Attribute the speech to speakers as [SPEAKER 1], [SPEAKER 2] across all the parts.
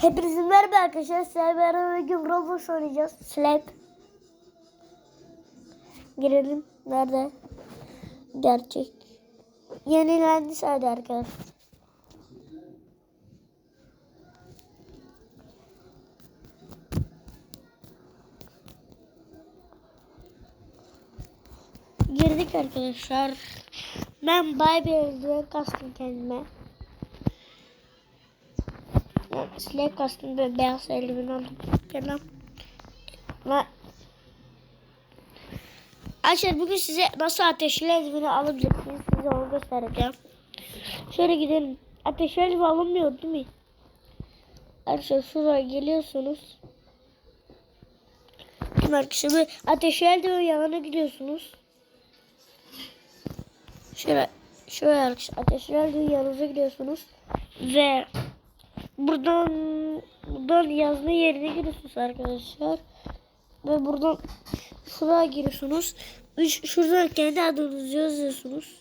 [SPEAKER 1] Hepinize merhaba arkadaşlar. Sizlerle beraber bugün Roblox oynayacağız. Slap. Girelim. Nerede? Gerçek. Yenilendi sadece arkadaşlar. Girdik arkadaşlar. Ben bir eldiven kastım kendime. Slap kastım böyle beyaz eldiven aldım. Ve Arkadaşlar bugün size nasıl ateşli eldiveni alabileceksiniz size onu göstereceğim. Şöyle gidelim. Ateşli eldiven alınmıyor değil mi? Arkadaşlar şuraya geliyorsunuz. Şimdi arkadaşlar ateşli eldiven yanına gidiyorsunuz. Şöyle şöyle arkadaşlar ateşli eldiven yanınıza gidiyorsunuz. Ve buradan buradan yazma yerine giriyorsunuz arkadaşlar. Ve buradan şuraya giriyorsunuz. Üç, şurada kendi adınızı yazıyorsunuz.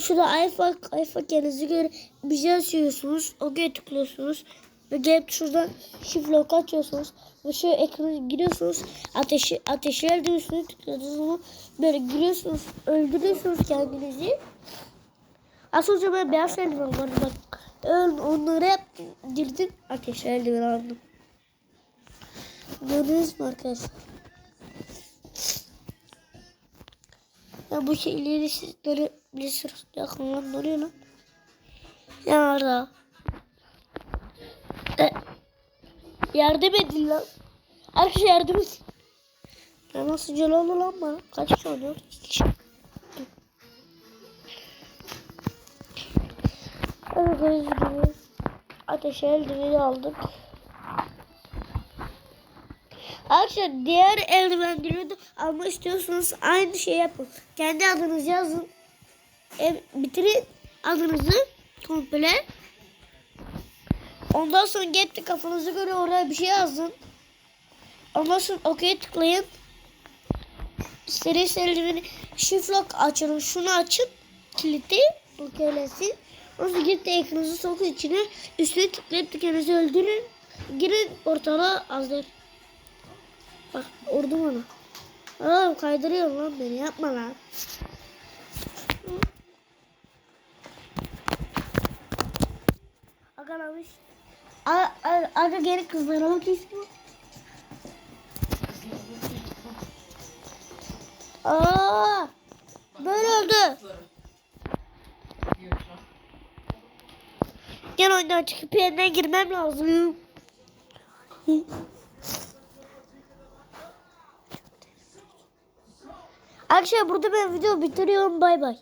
[SPEAKER 1] Şurada iPhone, iPhone kendinize göre bir şey açıyorsunuz. Okey tıklıyorsunuz. Ve gelip şuradan shift lock açıyorsunuz. Ve şöyle ekrana giriyorsunuz. Ateşi, ateşi elde üstüne tıklıyorsunuz. Böyle giriyorsunuz. Öldürüyorsunuz kendinizi. Önce ben beyaz eldiven var. Bak onları hep girdim. Ateşli eldiven. Gördünüz mü arkadaşlar? Ya bu şeyleri sizlere bir sürü yakından oluyor lan. Yara. E, yardım edin lan. Arkadaşlar yardım edin. Ya nasıl cel lan bana? Kaç kişi oynuyor? İki kişi. Gördüğünüz gibi ateş eldiveni aldık. Arkadaşlar diğer eldivenleri de almak istiyorsanız aynı şey yapın. Kendi adınızı yazın. E, bitirin adınızı komple. Ondan sonra gelip de kafanıza göre oraya bir şey yazın. Ondan sonra okey tıklayın. Seri eldiveni shift lock açın. Şunu açın. Kilidi okeylesin. Ondan sonra gidip de ekranınızı sokun içine. Üstüne tıklayıp kendinizi öldürün. Girin ortalığa azdır. Bak vurdu bana. Oğlum kaydırıyor lan beni yapma lan. Agalamış. Aga, aga geri kızdırmak istiyor. Aa, böyle oldu. Gel oyundan çıkıp yeniden girmem lazım. Arkadaşlar burada ben video bitiriyorum. Bay bay.